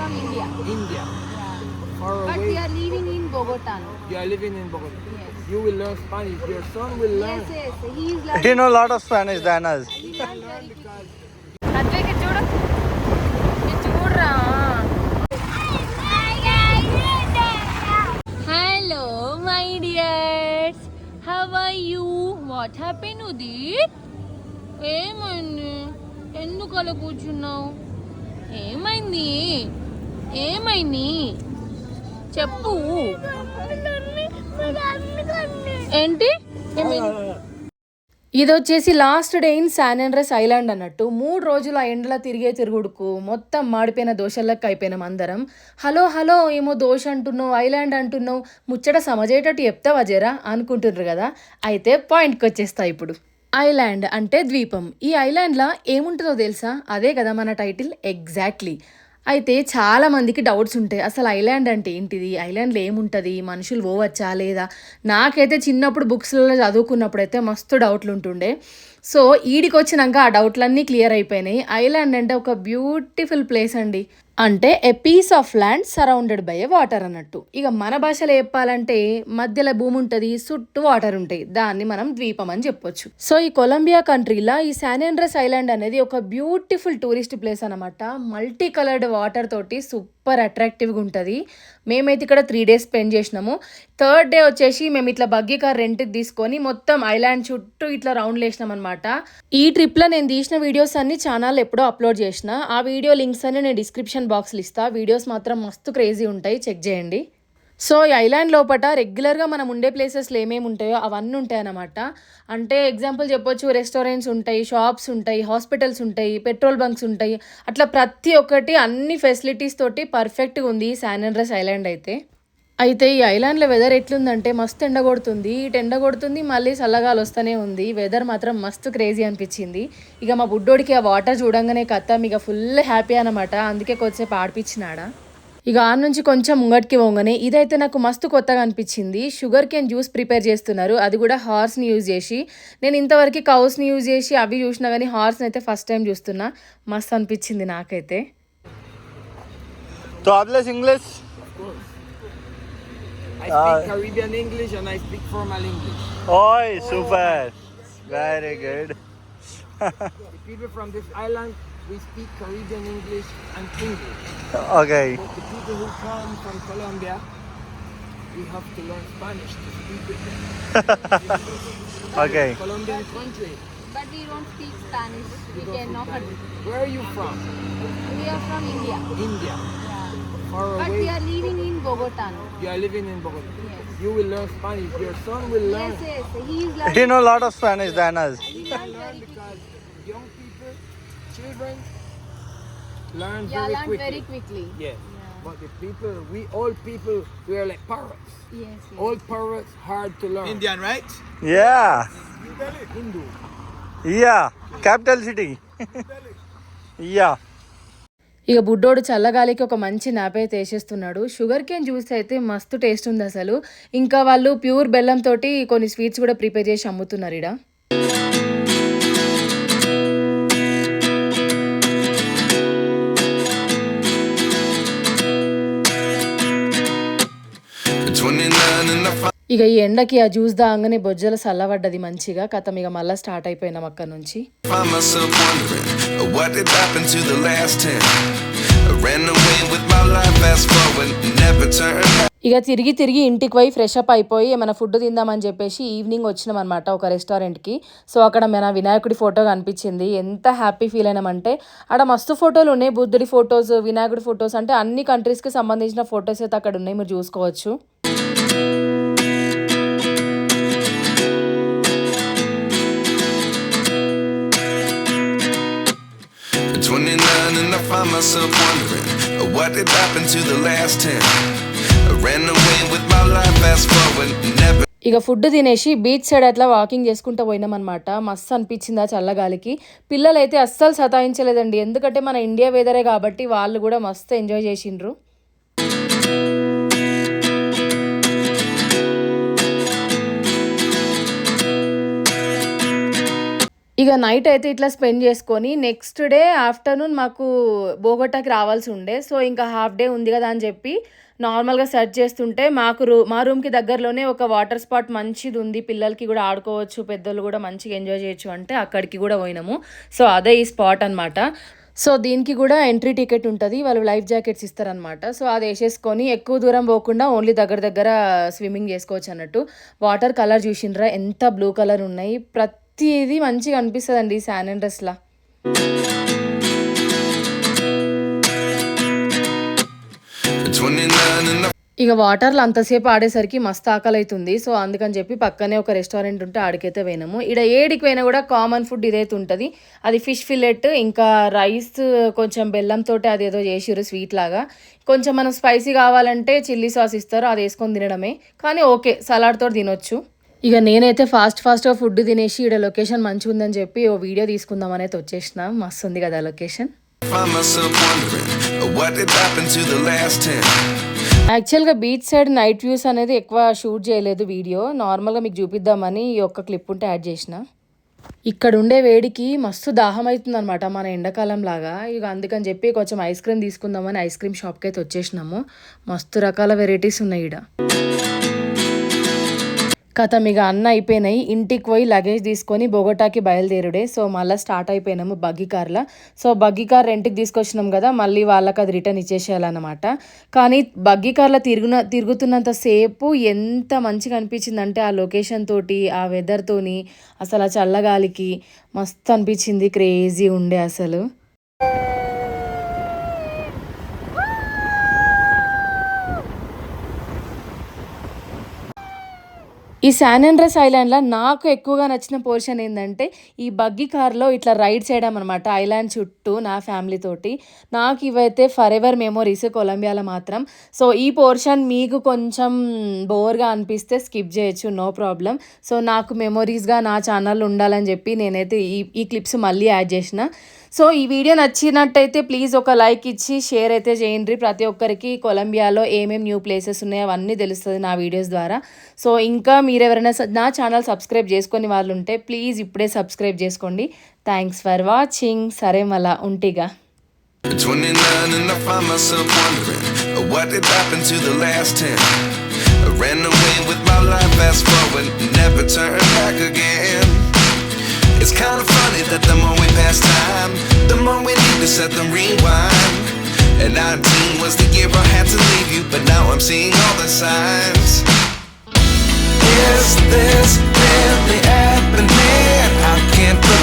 from India. India. Yeah. Far But away. we are living in Bogota. You are living in Bogota. Yes. You will learn Spanish. Your son will learn. Yes, yes. He is learning. He know a lot of Spanish than us. He learns very quickly. అద్వైకి చూడు చూడరా hello my dears how are you what happen Udit ఏమైంది ఎందుకు అలా కూర్చున్నావు ఏమైంది ఏమైంది? చెప్పు. ఏంటి? ఇది వచ్చేసి last day in San Andres island అన్నట్టు. మూడు రోజులు ఆ ఎండలో తిరిగే తిరుగుడుకు మొత్తం మాడిపోయిన దోశలకు అయిపోయినాం అందరం. హలో హలో ఏమో దోశ అంటున్నావు ఐలాండ్ అంటున్నావు ముచ్చట సమజేటట్టు చెప్తావా జరా? అనుకుంటున్నారు కదా. అయితే పాయింట్కి వచ్చేస్తా ఇప్పుడు. ఐలాండ్ అంటే ద్వీపం. ఈ ఐలాండ్లో ఏముంటుందో తెలుసా? అదే కదా మన టైటిల్. ఎగ్జాక్ట్లీ. అయితే చాలా మందికి డౌట్స్ ఉంటాయి. అసలు ఐలాండ్ అంటే ఏంటిది? ఐలాండ్లో ఏముంటుంది? మనుషులు పోవచ్చా లేదా? నాకైతే చిన్నప్పుడు బుక్స్లలో చదువుకున్నప్పుడు అయితే మస్తు డౌట్లు ఉంటుండే. సో ఈడికి వచ్చినాక ఆ డౌట్లన్నీ క్లియర్ అయిపోయినాయి. ఐలాండ్ అంటే ఒక బ్యూటిఫుల్ ప్లేస్ అండి. అంటే a piece of land surrounded by a water అన్నట్టు. ఇక మన భాషలో చెప్పాలంటే మధ్యలో భూమి ఉంటుంది చుట్టూ వాటర్ ఉంటాయి. దాన్ని మనం ద్వీపం అని చెప్పొచ్చు. సో ఈ కొలంబియా కంట్రీలో ఈ శానాండ్రస్ ఐలాండ్ అనేది ఒక బ్యూటిఫుల్ టూరిస్ట్ ప్లేస్ అనమాట మల్టీ కలర్డ్ వాటర్ తోటి సూపర్ అట్రాక్టివ్గా ఉంటుంది. మేమైతే ఇక్కడ త్రీ డేస్ స్పెండ్ చేసినాము. థర్డ్ డే వచ్చేసి మేము ఇట్లా బగ్గి కార్ రెంట్కి తీసుకొని మొత్తం ఐలాండ్ చుట్టూ ఇట్లా రౌండ్ వేసినాం అనమాట ఈ ట్రిప్లో నేను తీసిన వీడియోస్ అన్ని ఛానల్ ఎప్పుడో అప్లోడ్ చేసిన. ఆ వీడియో లింక్స్ అన్ని నేను డిస్క్రిప్షన్ బాక్స్లు ఇస్తా. వీడియోస్ మాత్రం మస్తు క్రేజీ ఉంటాయి. చెక్ చేయండి. సో ఈ ఐలాండ్ లోపల రెగ్యులర్గా మనం ఉండే ప్లేసెస్లో ఏమేమి ఉంటాయో అవన్నీ ఉంటాయి అన్నమాట అంటే ఎగ్జాంపుల్ చెప్పొచ్చు. రెస్టారెంట్స్ ఉంటాయి షాప్స్ ఉంటాయి హాస్పిటల్స్ ఉంటాయి పెట్రోల్ బంక్స్ ఉంటాయి. అట్లా ప్రతి ఒక్కటి అన్ని ఫెసిలిటీస్ తోటి పర్ఫెక్ట్గా ఉంది ఈ శాన్ ఐలాండ్ అయితే. అయితే ఈ ఐలాండ్లో వెదర్ ఎట్లుందంటే మస్తు ఎండ కొడుతుంది ఇటు ఎండ కొడుతుంది మళ్ళీ చల్లగాలు వస్తూనే ఉంది. వెదర్ మాత్రం మస్తు క్రేజీ అనిపించింది. ఇక మా బుడ్డోడికి ఆ వాటర్ చూడంగానే కథ ఇక ఫుల్ హ్యాపీ అనమాట అందుకే కొద్దిసేపు ఆడిపించినాడా. ఇక ఆ నుంచి కొంచెం ముంగటికి పోగానే ఇదైతే నాకు మస్తు కొత్తగా అనిపించింది. షుగర్ కేన్ జ్యూస్ ప్రిపేర్ చేస్తున్నారు. అది కూడా హార్స్ని యూజ్ చేసి. నేను ఇంతవరకు కౌస్ని యూజ్ చేసి అవి చూసినా కానీ హార్స్ని అయితే ఫస్ట్ టైం చూస్తున్నా. మస్తు అనిపించింది నాకైతే. तो? I speak uh, Caribbean English and I speak formal English. Oi, oh. super. Very good. The people from this island, we speak Caribbean English and English. Okay. But the people who come from Colombia, we have to learn Spanish to speak with them. Okay. Colombian country. But we don't speak Spanish. We don't cannot. Where are you from? We are from India. India. Yeah. Far But away. we are living in Bogota now. You are living in Bogota. Yes. You will learn Spanish. Your son will learn. Yes, yes. He is learning. He learning. know a lot of Spanish than us. He Can learns learn very quickly. because young people, children, learn Yeah, very learn quickly. very quickly. Yes. But the people, we old people, we are like parrots. Yes, yes. Old parrots, hard to learn. Indian, right? Yeah. Hindu. Yeah. Capital city. yeah. ఇక బుడ్డోడు చల్లగాలికి ఒక మంచి nap వేసేస్తున్నాడు sugar cane juice అయితే మస్తు taste ఉంది అసలు. ఇంకా వాళ్ళు ప్యూర్ బెల్లంతో కొన్ని స్వీట్స్ కూడా ప్రిపేర్ చేసి అమ్ముతున్నారు ఇడ ఇక ఈ ఎండకి ఆ జ్యూస్ దాగానే బొజ్జలు చల్లబడ్డది మంచిగా. కథం ఇక మళ్ళీ స్టార్ట్ అయిపోయినాం అక్కడ నుంచి. Myself wondering what did happen to the last 10. I ran away with my life, fast forward, never turned back. ఇక తిరిగి తిరిగి ఇంటికి పోయి ఫ్రెష్ అప్ అయిపోయి ఏమైనా ఫుడ్ తిందామని చెప్పేసి ఈవినింగ్ వచ్చినాం అనమాట ఒక రెస్టారెంట్కి సో అక్కడ మన వినాయకుడి ఫోటో కనిపించింది. ఎంత హ్యాపీ ఫీల్ అయినామంటే అక్కడ మస్తు ఫోటోలు ఉన్నాయి. బుద్ధుడి ఫొటోస్ వినాయకుడి ఫొటోస్ అంటే అన్ని కంట్రీస్కి సంబంధించిన ఫొటోస్ అయితే అక్కడ ఉన్నాయి. మీరు చూసుకోవచ్చు. What did happen to the last 10. I ran away with my life, fast forward, never. ఇక ఫుడ్ తినేసి బీచ్ సైడ్ అట్లా వాకింగ్ చేసుకుంటూ పోయినాం మస్తు అనిపించింది ఆ చల్లగాలికి పిల్లలైతే అస్సలు సతాయించలేదండి ఎందుకంటే మన ఇండియా వెదరే కాబట్టి వాళ్ళు కూడా మస్తు ఎంజాయ్ చేసిండ్రు ఇక నైట్ అయితే ఇట్లా స్పెండ్ చేసుకొని నెక్స్ట్ డే ఆఫ్టర్నూన్ మాకు బోగొట్టాకి రావాల్సి ఉండే. సో ఇంకా హాఫ్ డే ఉంది కదా అని చెప్పి నార్మల్గా సెర్చ్ చేస్తుంటే మాకు రూ మా రూమ్కి దగ్గరలోనే ఒక వాటర్ స్పాట్ మంచిది ఉంది. పిల్లలకి కూడా ఆడుకోవచ్చు పెద్దలు కూడా మంచిగా ఎంజాయ్ చేయొచ్చు అంటే అక్కడికి కూడా పోయినాము. సో అదే ఈ స్పాట్ అనమాట సో దీనికి కూడా ఎంట్రీ టికెట్ ఉంటుంది. వాళ్ళు లైఫ్ జాకెట్స్ ఇస్తారనమాట సో అది వేసేసుకొని ఎక్కువ దూరం పోకుండా ఓన్లీ దగ్గర దగ్గర స్విమ్మింగ్ చేసుకోవచ్చు అన్నట్టు. వాటర్ కలర్ చూసిండ్రా ఎంత బ్లూ కలర్ ఉన్నాయి. ప్రతి ప్రతిది మంచిగా అనిపిస్తుందండి శాన్ అండ్ డ్రెస్లా At 29 and I ఇక వాటర్లో అంతసేపు ఆడేసరికి మస్తు ఆకలి అవుతుంది సో అందుకని చెప్పి పక్కనే ఒక రెస్టారెంట్ ఉంటే ఆడికైతే పోయినాము. ఇక్కడ ఏడికి పోయినా కూడా కామన్ ఫుడ్ ఇదైతే ఉంటుంది. అది ఫిష్ ఫిల్లెట్ ఇంకా రైస్ కొంచెం బెల్లంతో అది ఏదో చేసిర్రు స్వీట్ లాగా. కొంచెం మనం స్పైసీ కావాలంటే చిల్లీ సాస్ ఇస్తారు అది వేసుకొని తినడమే. కానీ ఓకే సలాడ్తో తినొచ్చు. ఇక నేనైతే ఫాస్ట్ ఫాస్ట్గా ఫుడ్ తినేసి ఇక్కడ లొకేషన్ మంచిగా ఉందని చెప్పి ఓ వీడియో తీసుకుందాం అనేది వచ్చేసిన. మస్తు ఉంది కదా లొకేషన్ యాక్చువల్గా బీచ్ సైడ్ నైట్ వ్యూస్ అనేది ఎక్కువ షూట్ చేయలేదు వీడియో నార్మల్గా మీకు చూపిద్దామని ఈ ఒక్క క్లిప్ ఉంటే యాడ్ చేసిన. ఇక్కడ ఉండే వేడికి మస్తు దాహం అవుతుంది అనమాట మన ఎండాకాలం లాగా. ఇక అందుకని చెప్పి కొంచెం ఐస్ క్రీమ్ తీసుకుందామని ఐస్ క్రీమ్ షాప్కి అయితే వచ్చేసినాము. మస్తు రకాల వెరైటీస్ ఉన్నాయి ఇక్కడ కథ ఇక అన్న అయిపోయినాయి ఇంటికి పోయి లగేజ్ తీసుకొని బొగోటాకి బయలుదేరుడే. సో మళ్ళీ స్టార్ట్ అయిపోయినాము బగ్గీ కార్లో. సో బగ్గీ కార్ రెంట్కి తీసుకొచ్చినాం కదా మళ్ళీ వాళ్ళకి అది రిటర్న్ ఇచ్చేసేయాలన్నమాట. కానీ బగ్గీ కార్లో తిరుగున తిరుగుతున్నంత సేపు ఎంత మంచిగా అనిపించింది ఆ లొకేషన్ తోటి ఆ వెదర్తోని అసలు ఆ చల్లగాలికి మస్తు అనిపించింది క్రేజీ ఉండే అసలు. ఈ శానండ్రస్ ఐలాండ్లో నాకు ఎక్కువగా నచ్చిన పోర్షన్ ఏంటంటే ఈ బగ్గీ కార్లో ఇట్లా రైడ్ చేయడం అనమాట ఐలాండ్ చుట్టూ నా ఫ్యామిలీ తోటి. నాకు ఇవైతే ఫర్ ఎవర్ మెమోరీస్ కొలంబియాలో మాత్రం. సో ఈ పోర్షన్ మీకు కొంచెం బోర్గా అనిపిస్తే స్కిప్ చేయొచ్చు నో ప్రాబ్లం సో నాకు మెమొరీస్గా నా ఛానల్ ఉండాలని చెప్పి నేనైతే ఈ ఈ క్లిప్స్ మళ్ళీ యాడ్ చేసిన. సో ఈ వీడియో నచ్చినట్టయితే ప్లీజ్ ఒక లైక్ ఇచ్చి షేర్ అయితే చేయండి. ప్రతి ఒక్కరికి కొలంబియాలో ఏమేమి న్యూ ప్లేసెస్ ఉన్నాయో అవన్నీ తెలుస్తుంది నా వీడియోస్ ద్వారా. సో ఇంకా మీరు ఎవరైనా స- నా ఛానల్ సబ్స్క్రైబ్ చేసుకొని వాళ్ళు ఉంటే ప్లీజ్ ఇప్పుడే సబ్స్క్రైబ్ చేసుకోండి థ్యాంక్స్ ఫర్ వాచింగ్ సరే మళ్ళా ఉంటిగా At 29 and I find myself wondering uh, what did happen to the last 10. I ran away with my life, fast forward, never turn back again. It's kinda funny that the more we pass time, the more we need to set them rewind. And 19 was the year I had to leave you, but now I'm seeing all the signs. Is this really happening? I can't believe.